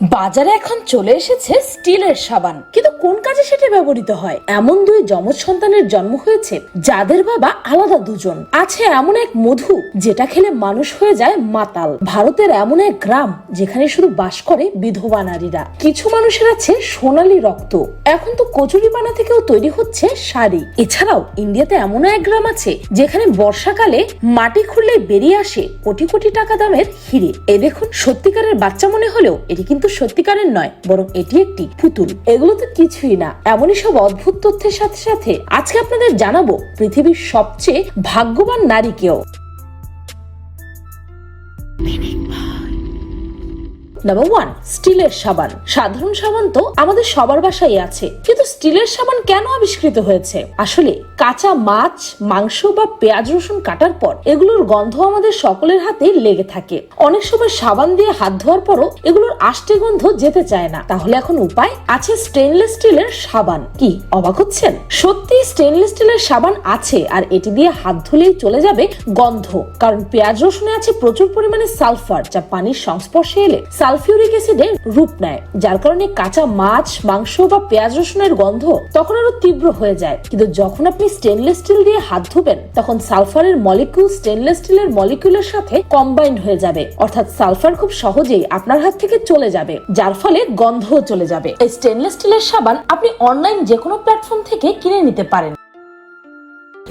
বাজারে এখন চলে এসেছে স্টিলের সাবান। কিন্তু কোন কাজে সেটা ব্যবহৃত হয়? এমন দুই যমজ সন্তানের জন্ম হয়েছে, যাদের বাবা আলাদা দুজন। আছে এমন এক মধু, যেটা খেলে মানুষ হয়ে যায় মাতাল। ভারতের এমন এক গ্রাম, যেখানে শুধু বাস করে বিধবা নারীরা। কিছু মানুষের আছে সোনালী রক্ত। এখন তো কচুরি পানা থেকেও তৈরি হচ্ছে শাড়ি। এছাড়াও ইন্ডিয়াতে এমন এক গ্রাম আছে, যেখানে বর্ষাকালে মাটি খুঁড়লে বেরিয়ে আসে কোটি কোটি টাকা দামের হিরে। এ দেখুন, সত্যিকারের বাচ্চা মনে হলেও এটি কিন্তু সত্যিকারের নয়, বরং এটি একটি পুতুল। এগুলো তো কিছুই না, এমনই সব অদ্ভুত তথ্যের সাথে সাথে আজকে আপনাদের জানাব পৃথিবীর সবচেয়ে ভাগ্যবান নারীকেও নাম্বার ওয়ান স্টিলের সাবান। সাধারণ সাবান তো আমাদের সবার বাসায় আছে। কিন্তু স্টিলের সাবান কেন আবিষ্কৃত হয়েছে? আসলে কাঁচা মাছ, মাংস বা পেঁয়াজ রসুন কাটার পর এগুলোর গন্ধ আমাদের সকলের হাতে লেগে থাকে। অনেক সময় সাবান দিয়ে হাত ধোয়ার পরও এগুলোর আষ্টে গন্ধ যেতে চায় না। তাহলে এখন উপায় আছে স্টেনলেস স্টিলের সাবান। কি, অবাক হচ্ছেন? সত্যি স্টেনলেস স্টিলের সাবান আছে আর এটি দিয়ে হাত ধুলেই চলে যাবে গন্ধ। কারণ পেঁয়াজ রসুনে আছে প্রচুর পরিমাণে সালফার, যা পানির সংস্পর্শে এলে সালফিউরিক অ্যাসিডের রূপ নেয়, যার কারণে কাঁচা মাছ, মাংস বা পেঁয়াজ রসুনের গন্ধ তখন আরও তীব্র হয়ে যায়। কিন্তু যখন আপনি স্টেনলেস স্টিল দিয়ে হাত ধুবেন, তখন সালফারের মলিকিউল স্টেনলেস স্টিলের মলিকিউলের সাথে কম্বাইন্ড হয়ে যাবে। অর্থাৎ সালফার খুব সহজেই আপনার হাত থেকে চলে যাবে, যার ফলে গন্ধও চলে যাবে। এই স্টেনলেস স্টিলের সাবান আপনি অনলাইন যে কোনো প্ল্যাটফর্ম থেকে কিনে নিতে পারেন।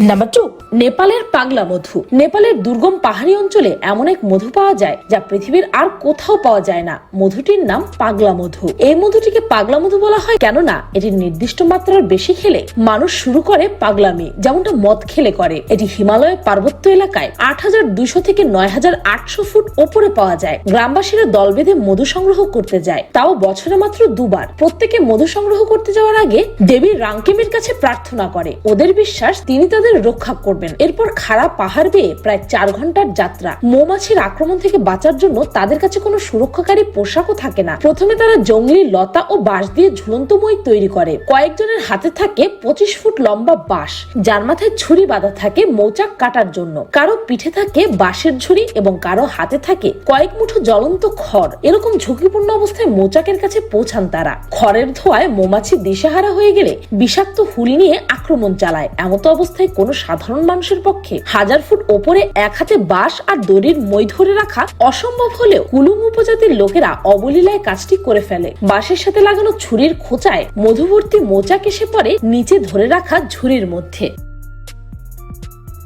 নাম্বার টু নেপালের পাগলা মধু। নেপালের দুর্গম পাহাড়ি অঞ্চলে এমন এক মধু পাওয়া যায় যা পৃথিবীর আর কোথাও পাওয়া যায় না। মধুটির নাম পাগলা মধু। এই মধুটিকে পাগলা মধু বলা হয় কেননা এটি নির্দিষ্ট মাত্রার বেশি খেলে মানুষ শুরু করে পাগলামি, যেমনটা মদ খেলে করে। এটি হিমালয়ের পার্বত্য এলাকায় আট হাজার দুইশো থেকে নয় হাজার আটশো ফুট ওপরে পাওয়া যায়। গ্রামবাসীরা দল বেঁধে মধু সংগ্রহ করতে যায়। তাও বছরে মাত্র দুবার। প্রত্যেকে মধু সংগ্রহ করতে যাওয়ার আগে দেবী রাঙ্কেমের কাছে প্রার্থনা করে। ওদের বিশ্বাস, তিনি তাদের রক্ষা করবেন। এরপর খারাপ পাহাড় বেয়ে প্রায় চার ঘণ্টার যাত্রা। মৌমাছির আক্রমণ থেকে বাঁচার জন্য তাদের কাছে কোনো সুরক্ষাকারী পোশাকও থাকে না। প্রথমে তারা জঙ্গলি লতা ও বাঁশ দিয়ে ঝুলন্ত মই তৈরি করে। কয়েকজনের হাতে থাকে পঁচিশ ফুট লম্বা বাঁশ, যার মাথায় ছুরি বাঁধা থাকে মৌচাক কাটার জন্য। কারও পিঠে থাকে বাঁশের ঝুড়ি এবং কারও হাতে থাকে কয়েক মুঠো জ্বলন্ত খড়। এরকম ঝুঁকিপূর্ণ অবস্থায় মৌচাকের কাছে পৌঁছান তারা। খড়ের ধোয়ায় মৌমাছি দিশেহারা হয়ে গেলে বিষাক্ত হুল নিয়ে আক্রমণ চালায়। এমত অবস্থায় কোনো সাধারণ মানুষের পক্ষে হাজার ফুট ওপরে এক হাতে বাঁশ আর দড়ির মই ধরে রাখা অসম্ভব হলেও কুলুং উপজাতির লোকেরা অবলীলায় কাজটি করে ফেলে। বাঁশের সাথে লাগানো ছুরির খোঁচায় মধুবর্তী মোচা কেসে পরে নিচে ধরে রাখা ঝুড়ির মধ্যে।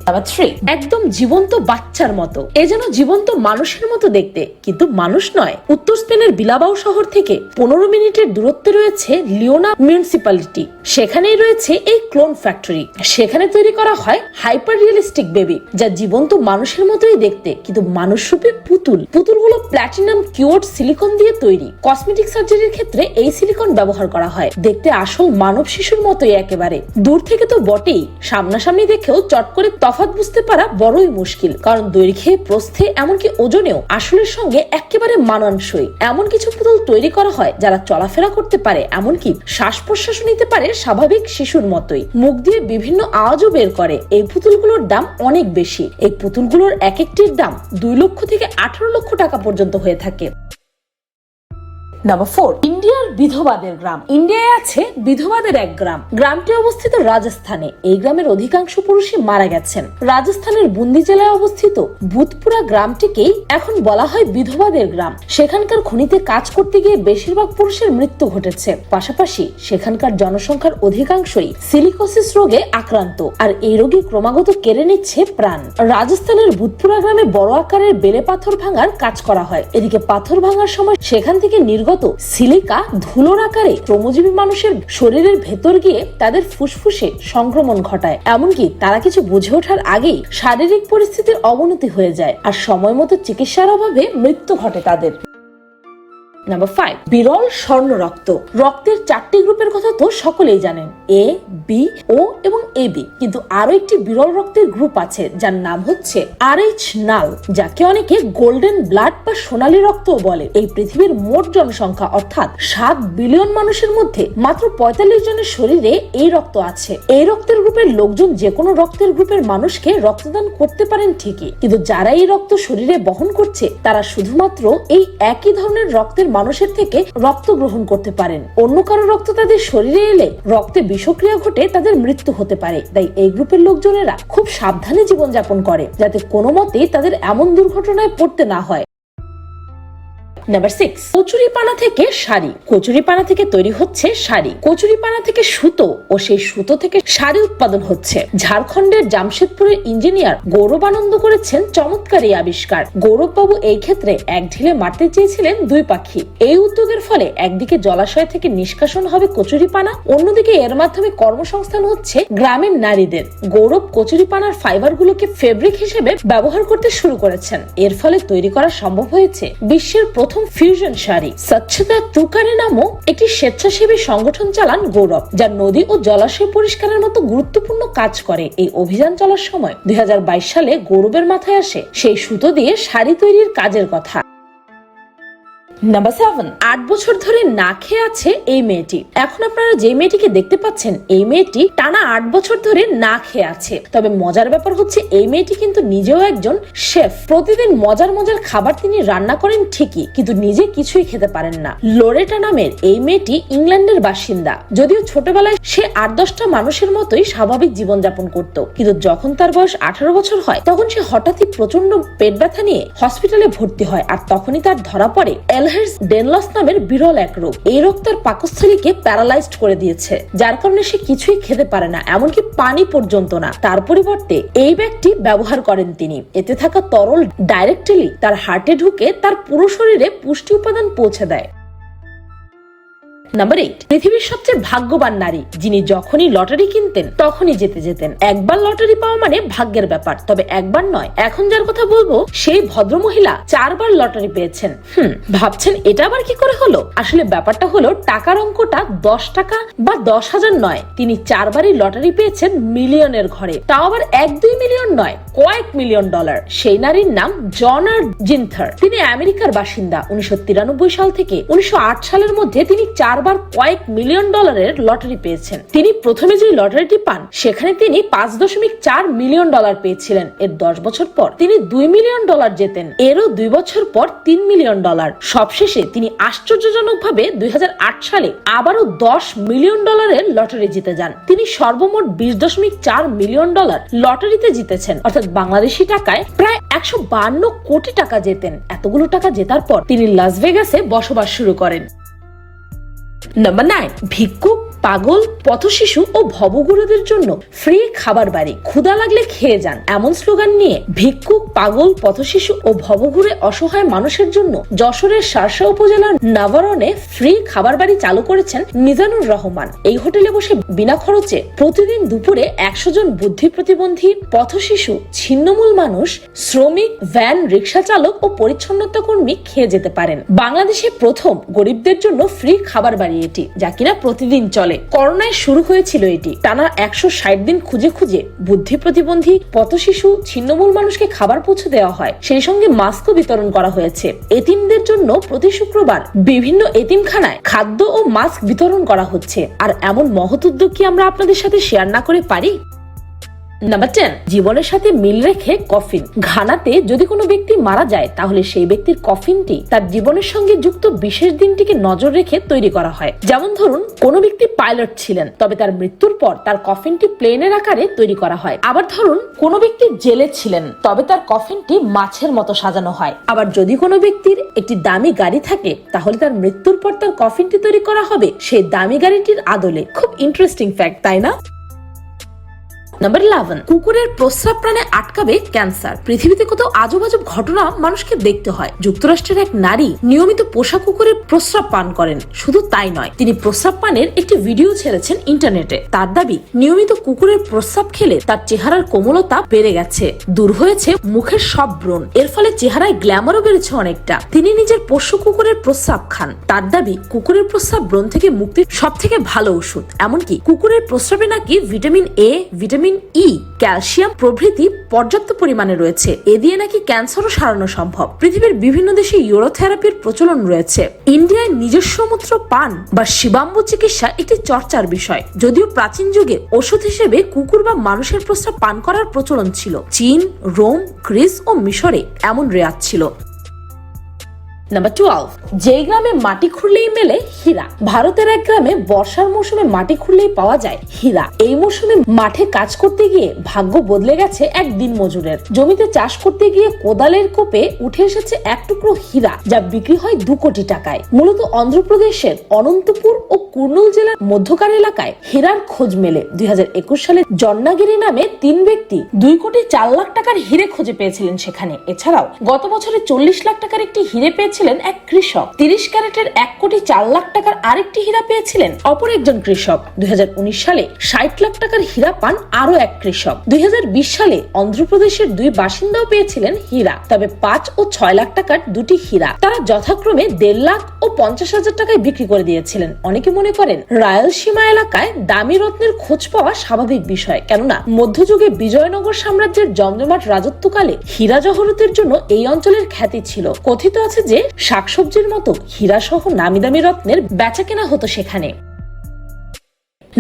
নাম্বার থ্রি একদম জীবন্ত বাচ্চার মতো। এ যেন জীবন্ত মানুষের মতো দেখতে, কিন্তু মানুষ নয়। উত্তর স্পেনের বিলাবাও শহর থেকে পনেরো মিনিটের দূরত্বে রয়েছে লিওনা মিউনিসিপালিটি সেখানেই রয়েছে এই ক্লোন ফ্যাক্টরি। সেখানে তৈরি করা হয় হাইপার রিয়েলিস্টিক বেবি, যা জীবন্ত মানুষের মতোই দেখতে, কিন্তু মানুষ রূপে পুতুল। পুতুলগুলো প্ল্যাটিনাম কিউড সিলিকন দিয়ে তৈরি। কসমেটিক সার্জারির ক্ষেত্রে এই সিলিকন ব্যবহার করা হয়। দেখতে আসল মানব শিশুর মতোই একেবারে। দূর থেকে তো বটেই। সামনাসামনি দেখেও চট করে তফাৎ বুঝতে পারা বড়ই মুশকিল, কারণ দৈর্ঘ্যে, প্রস্থে, এমনকি ওজনেও আসলের সঙ্গে একেবারে মানানসই। এমন কিছু পুতুল তৈরি করা হয় যারা চলাফেরা করতে পারে, এমনকি শ্বাস প্রশ্বাস নিতে পারে স্বাভাবিক শিশুর মতোই। মুখ দিয়ে বিভিন্ন আওয়াজও বের করে, এই পুতুলগুলোর দাম অনেক বেশি। এই পুতুলগুলোর এক একটির দাম দুই লক্ষ থেকে আঠারো লক্ষ টাকা পর্যন্ত হয়ে থাকে। নাম্বার ফোর ইন্ডিয়ার বিধবাদের গ্রাম। ইন্ডিয়ায় আছে বিধবাদের এক গ্রাম। গ্রামটি অবস্থিত রাজস্থানে। এই গ্রামের অধিকাংশ পুরুষই মারা গেছেন। রাজস্থানের বুন্দি জেলায় অবস্থিত ভূতপুরা গ্রামটিকেই এখন বলা হয় বিধবাদের গ্রাম। সেখানকার খনিতে কাজ করতে গিয়ে বেশিরভাগ পুরুষের মৃত্যু ঘটেছে। পাশাপাশি সেখানকার জনসংখ্যার অধিকাংশই সিলিকোসিস রোগে আক্রান্ত, আর এই রোগে ক্রমাগত কেড়ে নিচ্ছে প্রাণ। রাজস্থানের ভূতপুরা গ্রামে বড় আকারের বেলে পাথর ভাঙার কাজ করা হয়। এদিকে পাথর ভাঙার সময় সেখান থেকে নির্গত সিলিকা ধুলোর আকারে শ্রমজীবী মানুষের শরীরের ভেতর গিয়ে তাদের ফুসফুসে সংক্রমণ ঘটায়। এমনকি তারা কিছু বুঝে ওঠার আগেই শারীরিক পরিস্থিতির অবনতি হয়ে যায় আর সময় মতো চিকিৎসার অভাবে মৃত্যু ঘটে তাদের। নাম্বার ফাইভ বিরল স্বর্ণ রক্ত। রক্তের চারটি গ্রুপের কথা তো সকলেই জানেন। এ বি ও এবং এ বি কিন্তু আরও একটি বিরল রক্তের গ্রুপ আছে, যার নাম হচ্ছে আর এইচ নাল, যাকে অনেকে গোল্ডেন ব্লাড বা সোনালী রক্তও বলে। এই পৃথিবীর মোট জনসংখ্যা, অর্থাৎ সাত বিলিয়ন মানুষের মধ্যে মাত্র পঁয়তাল্লিশ জনের শরীরে এই রক্ত আছে। এই রক্তের গ্রুপের লোকজন যে কোনো রক্তের গ্রুপের মানুষকে রক্তদান করতে পারেন ঠিকই। কিন্তু যারা এই রক্ত শরীরে বহন করছে, তারা শুধুমাত্র এই একই ধরনের রক্তের মানুষের থেকে রক্ত গ্রহণ করতে পারেন। অন্য কারও রক্ত তাদের শরীরে এলে রক্তে বিষক্রিয়া ঘটে তাদের মৃত্যু হতে পারে। তাই এই গ্রুপের লোকজনেরা খুব সাবধানে জীবনযাপন করে, যাতে কোনো মতেই তাদের এমন দুর্ঘটনায় পড়তে না হয়। নাম্বার সিক্স কচুরি পানা থেকে শাড়ি। কচুরি পানা থেকে তৈরি হচ্ছে শাড়ি। থেকে সুতো ও সেই সুতো থেকে শাড়ি উৎপাদন হচ্ছে। ঝাড়খণ্ডের জামশেদপুরের ইঞ্জিনিয়ার গৌরবানন্দ করেছেন চমৎকার এই আবিষ্কার। গৌরববাবু এই ক্ষেত্রে এক ঢিলে মারতে চেয়েছিলেন দুই পাখি। এই উদ্যোগের ফলে একদিকে জলাশয় থেকে নিষ্কাশন হবে কচুরি পানা অন্যদিকে এর মাধ্যমে কর্মসংস্থান হচ্ছে গ্রামের নারীদের। গৌরব কচুরি পানার ফাইবার গুলোকে ফেব্রিক হিসেবে ব্যবহার করতে শুরু করেছেন। এর ফলে তৈরি করা সম্ভব হয়েছে বিশ্বের প্রথম ফিউশন শাড়ি স্বচ্ছতা তুকারে নামক একটি স্বেচ্ছাসেবী সংগঠন চালান গৌরব, যা নদী ও জলাশয় পরিষ্কারের মতো গুরুত্বপূর্ণ কাজ করে। এই অভিযান চলার সময় দুই হাজার বাইশ সালে গৌরবের মাথায় আসে সেই সুতো দিয়ে শাড়ি তৈরির কাজের কথা। নাম্বার সেভেন আট বছর ধরে না খেয়ে আছে এই মেয়েটি। এখন আপনারা যে মেয়েটিকে দেখতে পাচ্ছেন, এই মেয়েটি টানা আট বছর ধরে না খেয়ে আছে। তবে মজার ব্যাপার হচ্ছে, এই মেয়েটি কিন্তু নিজেও একজন শেফ। প্রতিদিন মজার মজার খাবার তিনি রান্না করেন ঠিকই, কিন্তু নিজে কিছুই খেতে পারেন না। লোরেটা নামের এই মেয়েটি ইংল্যান্ডের বাসিন্দা। যদিও ছোটবেলায় সে আট দশটা মানুষের মতোই স্বাভাবিক জীবনযাপন করত। কিন্তু যখন তার বয়স আঠারো বছর হয়, তখন সে হঠাৎই প্রচণ্ড পেট ব্যথা নিয়ে হসপিটালে ভর্তি হয়। আর তখনই তার ধরা পড়ে এলহার্স ডেনলস নামের বিরল এক রোগ। এই রোগ তার পাকস্থলীকে প্যারালাইজড করে দিয়েছে। যার কারণে সে কিছুই খেতে পারে না, এমনকি পানি পর্যন্ত না। তার পরিবর্তে এই ব্যাগটি ব্যবহার করেন তিনি। এতে থাকা তরল ডাইরেক্টলি তার হার্টে ঢুকে তার পুরো শরীরে পুষ্টি উপাদান পৌঁছে দেয়। নাম্বার এইট পৃথিবীর সবচেয়ে ভাগ্যবান নারী, যিনি যখনই লটারি কিনতেন, তখনই যেতে যেতেন। একবার লটারি পাওয়া মানে ভাগ্যের ব্যাপার, তবে একবার নয়, এখন যার কথা বলব, সেই ভদ্র মহিলা চারবার লটারি পেয়েছেন। হুম, ভাবছেন এটা আবার কি করে হলো? আসলে ব্যাপারটা হলো, টাকার অঙ্কটা দশ টাকা বা দশ হাজার নয়। তিনি চারবারই লটারি পেয়েছেন মিলিয়নের ঘরে। তাও আবার এক দুই মিলিয়ন নয়, কয়েক মিলিয়ন ডলার। সেই নারীর নাম জন আর জিনথার। তিনি আমেরিকার বাসিন্দা, উনিশশো তিরানব্বই সাল থেকে উনিশশো আট সালের মধ্যে তিনি চারবার কয়েক মিলিয়ন ডলারের লটারি পেয়েছেন। তিনি প্রথমে যে লটারিটি পান, সেখানে তিনি পাঁচ দশমিক চার মিলিয়ন ডলার পেয়েছিলেন। এর দশ বছর পর তিনি দুই মিলিয়ন ডলার জেতেন। এরও দুই বছর পর তিন মিলিয়ন ডলার। সবশেষে তিনি আশ্চর্যজনক ভাবে দুই হাজার আট সালে আবারও দশ মিলিয়ন ডলারের লটারি জিতে যান। তিনি সর্বমোট বিশ দশমিক চার মিলিয়ন ডলার লটারিতে জিতেছেন। অর্থাৎ বাংলাদেশি টাকায় প্রায় একশো কোটি টাকা জেতেন। এতগুলো টাকা জেতার পর তিনি লাস ভেগাসে বসবাস শুরু করেন। নাম্বার নাইন ভিক্ষুক পাগল, পথশিশু ও ভবগুরুদের জন্য ফ্রি খাবার বাড়ি। ক্ষুদা লাগলে খেয়ে যান। এমন স্লোগান নিয়ে ভিক্ষুক, পাগল, পথশিশু ও ভবঘুরে অসহায় মানুষের জন্য যশোরের শার্শা উপজেলার নাভারনে ফ্রি খাবার বাড়ি চালু করেছেন মিজানুর রহমান। এই হোটেলে বসে বিনা খরচে প্রতিদিন দুপুরে একশো জন বুদ্ধি প্রতিবন্ধী, পথশিশু, ছিন্নমূল মানুষ, শ্রমিক, ভ্যান, রিক্সা চালক ও পরিচ্ছন্নতা কর্মী খেয়ে যেতে পারেন। বাংলাদেশে প্রথম গরিবদের জন্য ফ্রি খাবার বাড়ি এটি, যা কিনা প্রতিদিন চলে। করোনায় শুরু হয়েছিল এটি। টানা একশো ষাট দিন খুঁজে খুঁজে বুদ্ধি প্রতিবন্ধী পথশিশু ছিন্নমূল মানুষকে খাবার পৌঁছে দেওয়া হয়। সেই সঙ্গে মাস্কও বিতরণ করা হয়েছে। এতিমদের জন্য প্রতি শুক্রবার বিভিন্ন এতিমখানায় খাদ্য ও মাস্ক বিতরণ করা হচ্ছে। আর এমন মহৎ উদ্যোগ কি আমরা আপনাদের সাথে শেয়ার না করে পারি? নাম্বার টেন জীবনের সাথে মিল রেখে কফিন ঘানাতে যদি কোনো ব্যক্তি মারা যায়, তাহলে সেই ব্যক্তির কফিনটি তার জীবনের সঙ্গে যুক্ত বিশেষ দিনটিকে নজর রেখে তৈরি করা হয়। যেমন ধরুন, কোনো ব্যক্তি পাইলট ছিলেন, তবে তার মৃত্যুর পর তার কফিনটি প্লেনের আকারে তৈরি করা হয়। আবার ধরুন, কোনো ব্যক্তি জেলে ছিলেন, তবে তার কফিনটি মাছের মতো সাজানো হয়। আবার যদি কোনো ব্যক্তির একটি দামি গাড়ি থাকে, তাহলে তার মৃত্যুর পর তার কফিনটি তৈরি করা হবে। সেই দামি গাড়িটির আদলে। খুব ইন্টারেস্টিং ফ্যাক্ট তাই না? নাম্বার ইলেভেন কুকুরের প্রস্রাব প্রাণে আটকাবে ক্যান্সার পৃথিবীতে কত আজব আজব ঘটনা মানুষকে দেখতে হয়। যুক্তরাষ্ট্রের এক নারী নিয়মিত পোষা কুকুরের প্রস্রাব পান করেন। শুধু তাই নয়, তিনি প্রস্রাব পানের একটি ভিডিও ছেড়েছেন ইন্টারনেটে। তার দাবি, নিয়মিত কুকুরের প্রস্রাব খেলে তার চেহারার কোমলতা বেড়ে গেছে। দূর হয়েছে মুখের সব ব্রণ। এর ফলে চেহারায় গ্ল্যামারও বেড়েছে অনেকটা। তিনি নিজের পোষ্য কুকুরের প্রস্রাব খান। তার দাবি, কুকুরের প্রস্রাব ব্রণ থেকে মুক্তির সব থেকে ভালো ওষুধ। এমনকি কুকুরের প্রস্রাবে নাকি vitamin A vitamin E calcium প্রভৃতি পর্যাপ্ত পরিমাণে রয়েছে। এ দিয়ে নাকি ক্যান্সারও সারানো সম্ভব। পৃথিবীর বিভিন্ন দেশে ইউরোথেরাপির প্রচলন রয়েছে। ইন্ডিয়ায় নিজস্ব মূত্র পান বা শিবাম্ব চিকিৎসা একটি চর্চার বিষয়। যদিও প্রাচীন যুগে ওষুধ হিসেবে কুকুর বা মানুষের প্রস্রাব পান করার প্রচলন ছিল। চীন, রোম, গ্রিস ও মিশরে এমন রেয়াজ ছিল। নাম্বার টুয়েলভ যেই গ্রামে মাটি খুঁড়লেই মেলে হীরা, ভারতের এক গ্রামে বর্ষার মৌসুমে মাটি খুঁড়লেই পাওয়া যায় হীরা। এই মৌসুমে মাঠে কাজ করতে গিয়ে ভাগ্য বদলে গেছে এক দিন মজুরের জমিতে চাষ করতে গিয়ে কোদালের কোপে উঠে এসেছে এক টুকরো হীরা, যা বিক্রি হয় দু কোটি টাকায়। মূলত অন্ধ্রপ্রদেশের অনন্তপুর ও কুর্নুল জেলার মধ্যকার এলাকায় হীরার খোঁজ মেলে। দুই হাজার একুশ সালে জন্নাগিরি নামে তিন ব্যক্তি দুই কোটি চার লাখ টাকার হিরে খুঁজে পেয়েছিলেন সেখানে। এছাড়াও গত বছরে চল্লিশ লাখ টাকার একটি হিরে পেয়েছিলেন এক কৃষক। তিরিশ ক্যারেটের এক কোটি চার লাখ টাকার আরেকটি হীরা পেয়েছিলেন অপর একজন কৃষক। দুই সালে ষাট লাখ টাকার হীরা পান আরও এক কৃষক। দুই হাজার বিশ সালে অন্ধ্রপ্রদেশের দুই বাসিন্দাও পেয়েছিলেন হীরা। তবে পাঁচ ও ছয় লাখ টাকার দুটি হীরা তারা যথাক্রমে দেড় লাখ ও পঞ্চাশ হাজার টাকায় বিক্রি করে দিয়েছিলেন। অনেকে মনে করেন রায়লসীমা এলাকায় দামি রত্নের খোঁজ পাওয়া স্বাভাবিক বিষয়। কেননা মধ্যযুগে বিজয়নগর সাম্রাজ্যের জমজমাট রাজত্বকালে হীরা জহরতের জন্য এই অঞ্চলের খ্যাতি ছিল। কথিত আছে যে শাকসবজির মতো হীরাসহ নামি দামি রত্নের বেচা কেনা হতো সেখানে।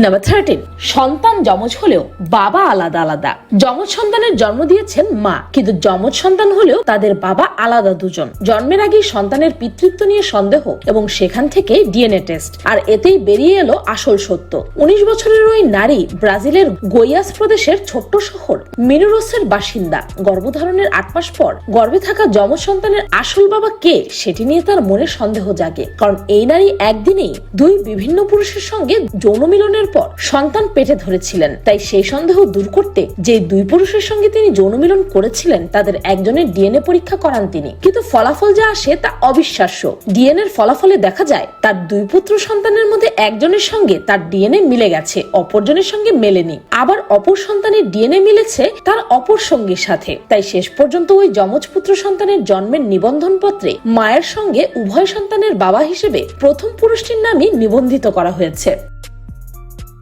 নাম্বার থার্টিন সন্তান যমজ হলেও বাবা আলাদা আলাদা। যমজ সন্তানের জন্ম দিয়েছেন মা, কিন্তু যমজ সন্তান হলেও তাদের বাবা আলাদা দুজন। জন্মের আগেই সন্তানের পিতৃত্ব নিয়ে সন্দেহ এবং সেখান থেকে ডিএনএ টেস্ট। আর এতেই বেরিয়ে এলো আসল সত্য। উনিশ বছরের ওই নারী ব্রাজিলের গোয়াস প্রদেশের ছোট্ট শহর মিনুরোসের বাসিন্দা। গর্ভধারণের আট মাস পর গর্ভে থাকা যমজ সন্তানের আসল বাবা কে সেটি নিয়ে তার মনে সন্দেহ জাগে। কারণ এই নারী একদিনেই দুই বিভিন্ন পুরুষের সঙ্গে যৌন মিলনের পর সন্তান পেটে ধরেছিলেন। তাই সেই সন্দেহ দূর করতে যে দুই পুরুষের সঙ্গে তিনি যৌন মিলন করেছিলেন, তাদের একজনের ডিএনএ পরীক্ষা করান তিনি। কিন্তু ফলাফল যা আসে তা অবিশ্বাস্য। ডিএনএর ফলাফলে দেখা যায়, তার দুই পুত্র সন্তানের মধ্যে একজনের সঙ্গে তার ডিএনএ মিলে গেছে, অপরজনের সঙ্গে মেলেনি। আবার অপর সন্তানের ডিএনএ মিলেছে তার অপর সঙ্গীর সাথে। তাই শেষ পর্যন্ত ওই যমজ পুত্র সন্তানের জন্মের নিবন্ধন পত্রে মায়ের সঙ্গে উভয় সন্তানের বাবা হিসেবে প্রথম পুরুষটির নামই নিবন্ধিত করা হয়েছে।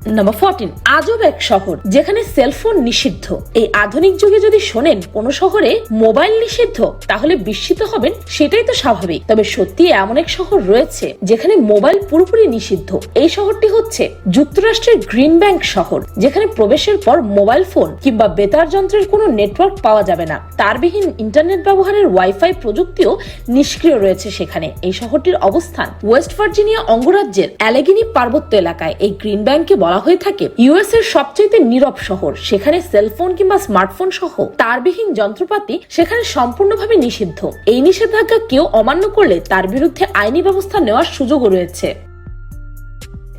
নাম্বার ফোরটিন আজব এক শহর যেখানে সেলফোন নিষিদ্ধ। এই আধুনিক যুগে যদি শোনেন কোন শহরে মোবাইল নিষিদ্ধ, তাহলে বিস্মিত হবেন, সেটাই তো স্বাভাবিক। তবে সত্যি এমন এক শহর রয়েছে যেখানে মোবাইল পুরোপুরি নিষিদ্ধ। এই শহরটি হচ্ছে যুক্তরাষ্ট্রের গ্রিন ব্যাংক শহর, যেখানে প্রবেশের পর মোবাইল ফোন কিংবা বেতার যন্ত্রের কোনো নেটওয়ার্ক পাওয়া যাবে না। তারবিহীন ইন্টারনেট ব্যবহারের ওয়াইফাই প্রযুক্তিও নিষ্ক্রিয় রয়েছে সেখানে। এই শহরটির অবস্থান ওয়েস্ট ভার্জিনিয়া অঙ্গরাজ্যের অ্যালেগিনি পার্বত্য এলাকায়। এই গ্রিন ব্যাংকে বলা হয়ে থাকে ইউএস এর সবচেয়ে নীরব শহর, সেখানে সেলফোন কিংবা স্মার্টফোন সহ তারবিহীন যন্ত্রপাতি সেখানে সম্পূর্ণভাবে নিষিদ্ধ। এই নিষেধাজ্ঞা কেউ অমান্য করলে তার বিরুদ্ধে আইনি ব্যবস্থা নেওয়ার সুযোগও রয়েছে।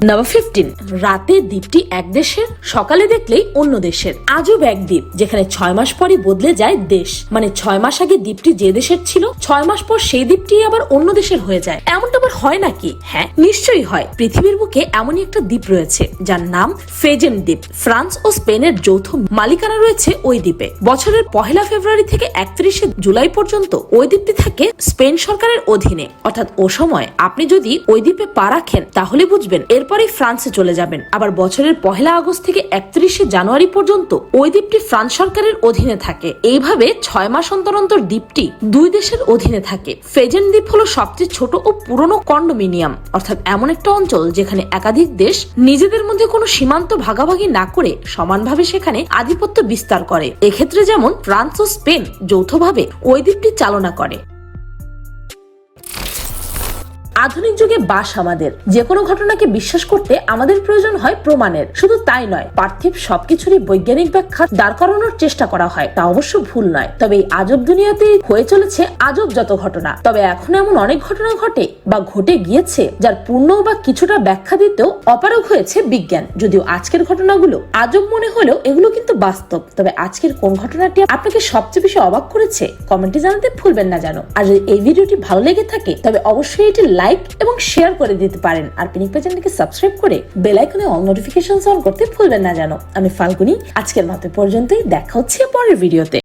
নাম্বার ফিফটিন রাতে দ্বীপটি এক দেশের, সকালে দেখলেই অন্য দেশের। আজব এক দ্বীপ, যেখানে ছয় মাস পরে বদলে যায় দেশ। মানে ছয় মাস আগে দ্বীপটি যে দেশের ছিল, ছয় মাস পর সেই দ্বীপটি আবার অন্য দেশের হয়ে যায়। এমনটা আবার হয় নাকি? হ্যাঁ নিশ্চয়ই হয়। পৃথিবীর বুকে এমনই একটা দ্বীপ রয়েছে, যার নাম ফেজেন দ্বীপ। ফ্রান্স ও স্পেনের যৌথ মালিকানা রয়েছে ওই দ্বীপে। বছরের পহেলা ফেব্রুয়ারি থেকে একত্রিশে জুলাই পর্যন্ত ওই দ্বীপটি থাকে স্পেন সরকারের অধীনে। অর্থাৎ ও সময় আপনি যদি ওই দ্বীপে পা রাখেন, তাহলে বুঝবেন এরপরে ফ্রান্সে চলে যাবেন। আবার বছরের পহেলা আগস্ট থেকে একত্রিশে জানুয়ারি পর্যন্ত ওই দ্বীপটি ফ্রান্স সরকারের অধীনে থাকে। এইভাবে ছয় মাস অন্তর অন্তর দ্বীপটি দুই দেশের অধীনে থাকে। ফেজেন দ্বীপ হলো সবচেয়ে ছোট ও পুরনো কন্ডোমিনিয়াম, অর্থাৎ এমন একটা অঞ্চল যেখানে একাধিক দেশ নিজেদের মধ্যে কোনো সীমান্ত ভাগাভাগি না করে সমানভাবে সেখানে আধিপত্য বিস্তার করে। এক্ষেত্রে যেমন ফ্রান্স ও স্পেন যৌথভাবে ওই দ্বীপটি চালনা করে। আধুনিক যুগে বাস আমাদের। যে কোনো ঘটনাকে বিশ্বাস করতে আমাদের প্রয়োজন হয় প্রমাণের। শুধু তাই নয়, পার্থিব সবকিছুরই বৈজ্ঞানিক ব্যাখ্যা দাঁড় করানোর চেষ্টা করা হয়। তা অবশ্য ভুল নয়। তবে এই আজব দুনিয়াতেই হয়ে চলেছে আজব যত ঘটনা। তবে এখন এমন অনেক ঘটনা ঘটে বা ঘটে গিয়েছে যার পূর্ণ বা কিছুটা ব্যাখ্যা দিতেও অপারগ হয়েছে বিজ্ঞান। যদিও আজকের ঘটনাগুলো আজব মনে হলেও এগুলো কিন্তু বাস্তব। তবে আজকের কোন ঘটনাটি আপনাকে সবচেয়ে বেশি অবাক করেছে? কমেন্টে জানাতে ভুলবেন না জানো আর যদি এই ভিডিওটি ভালো লেগে থাকে, তবে অবশ্যই এটি লাইক এবং শেয়ার করে দিতে পারেন। আর পিনিক চ্যানেলকে সাবস্ক্রাইব করে বেল আইকনে অল নোটিফিকেশন অন করতে ভুলবেন না জানো আমি ফাল্গুনি, আজকের মতো পর্যন্তই। দেখা হচ্ছে পরের ভিডিওতে